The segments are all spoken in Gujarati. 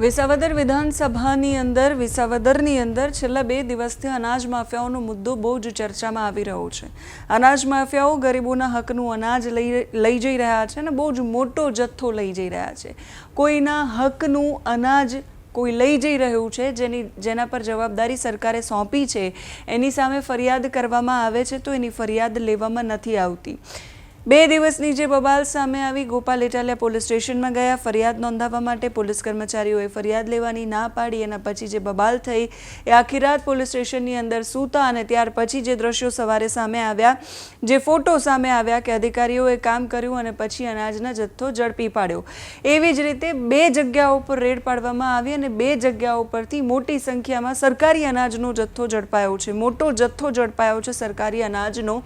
વિસાવદર વિધાનસભાની અંદર, વિસાવદરની અંદર છેલ્લા બે દિવસથી અનાજ માફિયાઓનો મુદ્દો બહુ જ ચર્ચામાં આવી રહ્યો છે. અનાજ માફિયાઓ ગરીબોના હકનું અનાજ લઈ લઈ જઈ રહ્યા છે અને બહુ જ મોટો જથ્થો લઈ જઈ રહ્યા છે. કોઈના હકનું અનાજ કોઈ લઈ જઈ રહ્યું છે, જેની, જેના પર જવાબદારી સરકારે સોંપી છે, એની સામે ફરિયાદ કરવામાં આવે છે તો એની ફરિયાદ લેવામાં નથી આવતી. બે દિવસની જે બબાલ સામે આવી, ગોપાલ ઇટાલિયા પોલીસ સ્ટેશનમાં ગયા. ફરિયાદ નોંધાવવા માટે પોલીસ કર્મચારીઓએ ફરિયાદ લેવાની ના પાડી એના પછી જે બબાલ થઈ એ આખી રાત પોલીસ સ્ટેશનની અંદર સૂતા અને ત્યાર પછી જે દ્રશ્યો સવારે સામે આવ્યા, જે ફોટો સામે આવ્યા કે અધિકારીઓએ કામ કર્યું અને પછી અનાજના જથ્થો ઝડપી પાડ્યો. એવી જ રીતે બે જગ્યાઓ પર રેડ પાડવામાં આવી અને બે જગ્યાઓ પરથી મોટી સંખ્યામાં સરકારી અનાજનો જથ્થો ઝડપાયો છે. મોટો જથ્થો ઝડપાયો છે સરકારી અનાજનો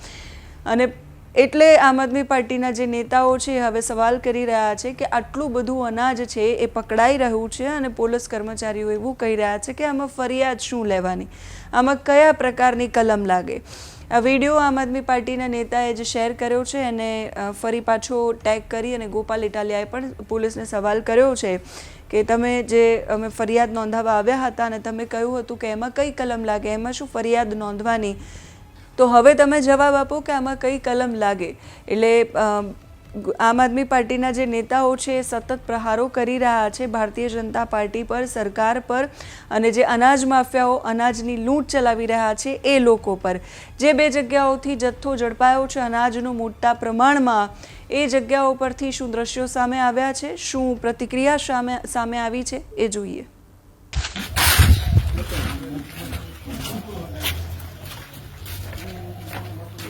અને એટલે આમ આદમી પાર્ટીના જે નેતાઓ છે હવે સવાલ કરી રહ્યા છે કે આટલું બધું અનાજ છે, એ પકડાઈ રહ્યું છે અને પોલીસ કર્મચારીઓ એવું કહી રહ્યા છે કે આમાં ફરિયાદ શું લેવાની? આમાં કયા પ્રકારની કલમ લાગે? આ વીડિયો આમ આદમી પાર્ટીના નેતાએ જે શેર કર્યો છે એને ફરી પાછો ટેગ કરી અને ગોપાલ ઇટાલિયાએ પણ પોલીસને સવાલ કર્યો છે કે તમે જે, અમે ફરિયાદ નોંધાવા આવ્યા હતા અને તમે કહ્યું હતું કે એમાં કઈ કલમ લાગે? એમાં શું ફરિયાદ નોંધવાની તો હવે તમે જવાબ આપો કે આમાં કઈ કલમ લાગે. એટલે આમ આદમી પાર્ટીના જે નેતાઓ છે, એ સતત પ્રહારો કરી રહ્યા છે ભારતીય જનતા પાર્ટી પર, સરકાર પર અને જે અનાજ માફિયાઓ અનાજની લૂંટ ચલાવી રહ્યા છે એ લોકો પર. જે બે જગ્યાઓથી જથ્થો ઝડપાયો છે અનાજનો મોટા પ્રમાણમાં, એ જગ્યાઓ પરથી શું દ્રશ્યો સામે આવ્યા છે? શું પ્રતિક્રિયા સામે સામે આવી છે? એ જોઈએ.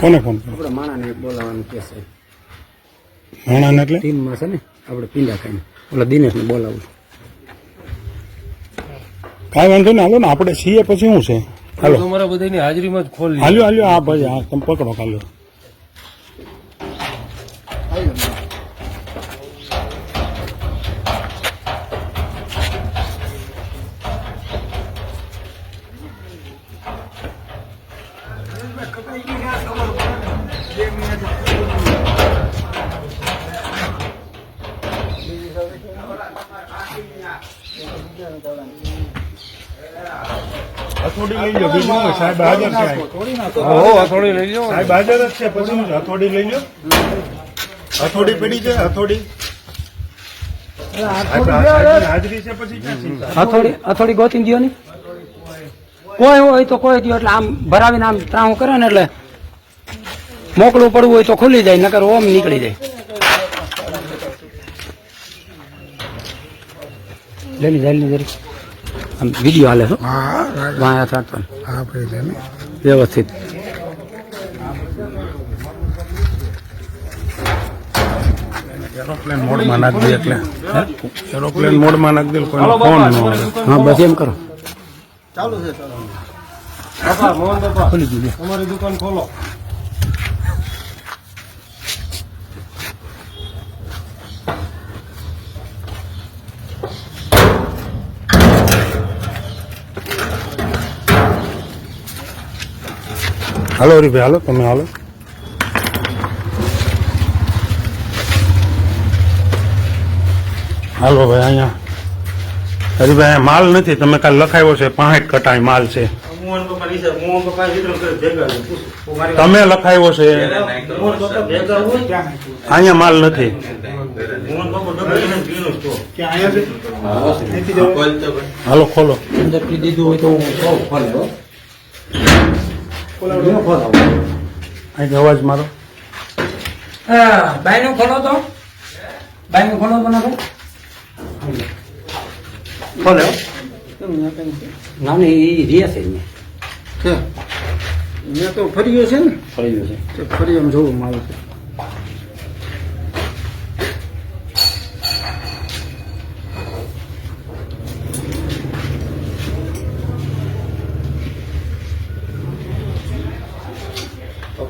કોને ફોન કર્યો આપણે માણાને બોલાવવાનું કે છે. માણાને એટલે? ટીમમાં છે ને આપણે પીંડા ખાઈને. ઓલા દિનેશને બોલાવું કાંઈ વાંધો નહીં હાલો ને આપણે છીએ પછી શું છે? હાલો. તમારા બધાની હાજરીમાં જ ખોલ હાલ્યો હાલ્યો આ ભાઈ હા તમે પકડો હાલ્યો. હથોડી લઈ લો બીજું સાહેબ હાજર છે હો હથોડી લઈ લો. સાહેબ હાજર જ છે પછી હથોડી લઈ લો. હથોડી પડી છે હથોડી. હથોડી ગોતી દો ને કોઈ હોય તો કોઈ દો એટલે આમ ભરાવીને આમ ત્રાહું કરે ને એટલે મોકલું પડવું હોય તો ખુલી જાય નકર ઓમ નીકળી જાય. લેલી જાય લેલી જરી આમ વીડિયો હાલે છો વાયા રાખવાનું. હા ભાઈ લે ને. વ્યવસ્થિત. એરોપ્લેન મોડમાં નાખ દે એટલે. એરોપ્લેન મોડમાં નાખ દે કોઈ ફોન ન આવે. હા બસ એમ કરો. બાપા મોહન બાપા ખુલી ગયું લે. દુકાન ખોલો. હાલો હરીભાઈ હાલો તમે હાલો. હાલો ભાઈ અહીંયા. હરીભાઈ અહીંયા માલ નથી તમે કાલ લખાયો છે પાંચ કટાઈ માલ છે. તમે લખાયો છે. અહીંયા માલ નથી. હાલો ખોલો. દીધું હોય તો હું. કહું ખોલે હો. ન ખોલાવો. અહીંથી અવાજ મારો. હા બાયનું ખોલો તો બાયનું ખોલો તો નાખો ખોલે. ના ને એ રહ્યા છે મેં તો ફરી ગયો છે ને? ફરી ગયો છે. તે ફરી એમ જોવું મારું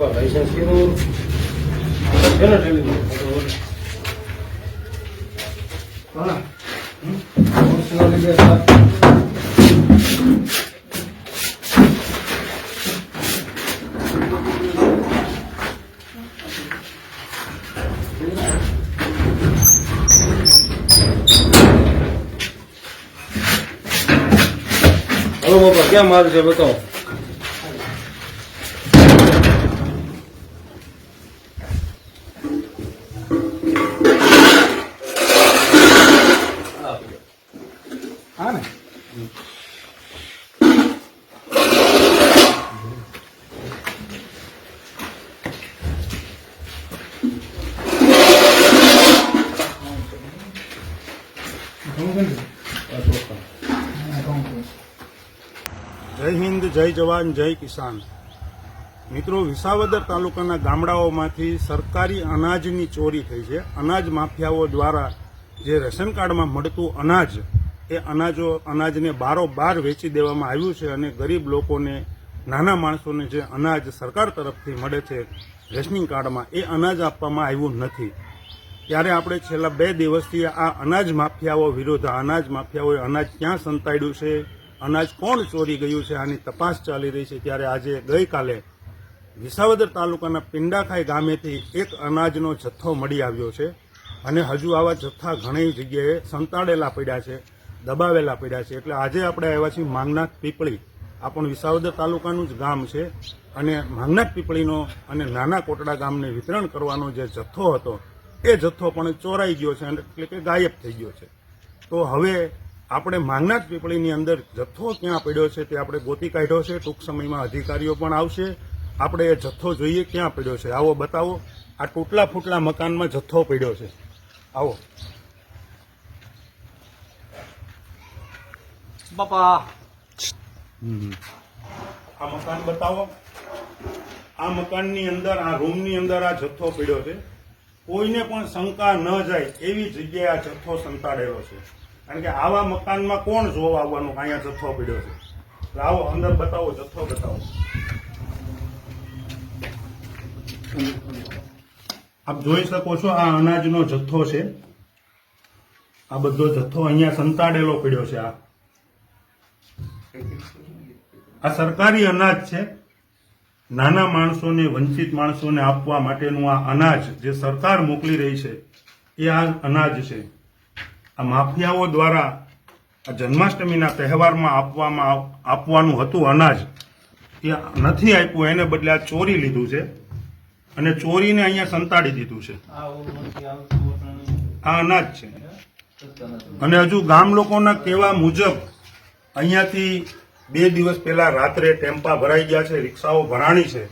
છે પપ્પા લાયસન્સ કીધું શેનો ટેલિફોન હા. પર્સનલી બેસતા હલો પપ્પા ક્યાં માલ છે, બતાવો હા ને જય જવાન, જય કિસાન. મિત્રો, વિસાવદર તાલુકાના ગામડાઓમાંથી સરકારી અનાજની ચોરી થઈ છે. અનાજ માફિયાઓ દ્વારા જે રેશન કાર્ડમાં મળતું અનાજ, એ અનાજો, અનાજને બારોબાર વેચી દેવામાં આવ્યું છે અને ગરીબ લોકોને, નાના માણસોને જે અનાજ સરકાર તરફથી મળે છે રેશનિંગ કાર્ડમાં, એ અનાજ આપવામાં આવ્યું નથી. ત્યારે આપણે છેલ્લા બે દિવસથી આ અનાજ માફિયાઓ વિરુદ્ધ અનાજ માફિયાઓએ અનાજ ક્યાં સંતાડ્યું છે? અનાજ કોણ ચોરી ગયું છે, આની તપાસ ચાલી રહી છે. ત્યારે આજે ગઈકાલે વિસાવદર તાલુકાના પિંડાખાઈ ગામેથી એક અનાજનો જથ્થો મળી આવ્યો છે અને હજુ આવા જથ્થા ઘણી જગ્યાએ સંતાડેલા પડ્યા છે, દબાવેલા પડ્યા છે. એટલે આજે આપણે આવ્યા છીએ માંગનાથ પીપળી. આ પણ વિસાવદર તાલુકાનું જ ગામ છે અને માંગનાથ પીપળીનો અને નાના કોટડા ગામને વિતરણ કરવાનો જે જથ્થો હતો, એ જથ્થો પણ ચોરાઈ ગયો છે એટલે કે ગાયબ થઈ ગયો છે. તો હવે આપણે માંગનાથ પીપળીની અંદર જથ્થો ક્યાં પડ્યો છે તે આપણે ગોતી કાઢ્યો છે. ટૂંક સમયમાં અધિકારીઓ પણ આવશે. આપણે એ જથ્થો જોઈએ ક્યાં પડ્યો છે. આવો બતાવો. આ તૂટલા ફૂટલા મકાનમાં જથ્થો પડ્યો છે. આવો. બાપા. આ મકાન બતાવો. આ મકાનની અંદર આ રૂમની અંદર આ જથ્થો પડ્યો છે. કોઈને પણ શંકા ન જાય એવી જગ્યાએ આ જથ્થો સંતાડેલો છે. કારણ કે આવા મકાનમાં કોણ જોવા આવવાનું? અહીંયા જથ્થો પડ્યો છે. આવો અંદર બતાવો, જથ્થો બતાવો. આપ જોઈ શકો છો આ અનાજનો જથ્થો છે. આ બધો જથ્થો અહીંયા સંતાડેલો પડ્યો છે આ. આ સરકારી અનાજ છે. નાના માણસોને, વંચિત માણસોને આપવા માટેનું આ અનાજ જે સરકાર મોકલી રહી છે, એ આ અનાજ છે. આ માફિયાઓ દ્વારા આ જન્માષ્ટમીના તહેવારમાં આપવામાં આપવાનું હતું અનાજ. એ નથી આપ્યું એને બદલે આ ચોરી લીધું છે. અને ચોરીને અહીંયા સંતાડી દીધું છે. આ અનાજ છે. અને હજુ ગામ લોકોના કહેવા મુજબ અહીંયાથી બે દિવસ પહેલા રાત્રે ટેમ્પા ભરાઈ ગયા છે રિક્ષાઓ ભરાણી છે.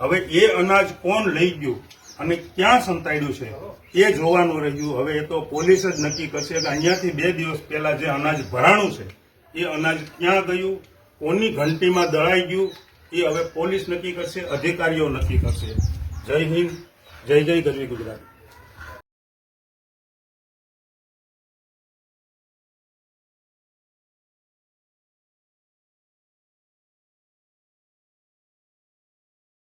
હવે એ અનાજ કોણ લઈ ગયું? અને ક્યાં સંતાડ્યું છે? એ જોવાનું રહ્યું. હવે એ તો પોલીસ જ નક્કી કરશે કે અહીંયાથી બે દિવસ પહેલાં જે અનાજ ભરાણું છે, એ અનાજ ક્યાં ગયું? કોની ઘંટીમાં દળાઈ ગયું? એ હવે પોલીસ નક્કી કરશે, અધિકારીઓ નક્કી કરશે. જય હિન્દ. જય જય ગરવી ગુજરાત.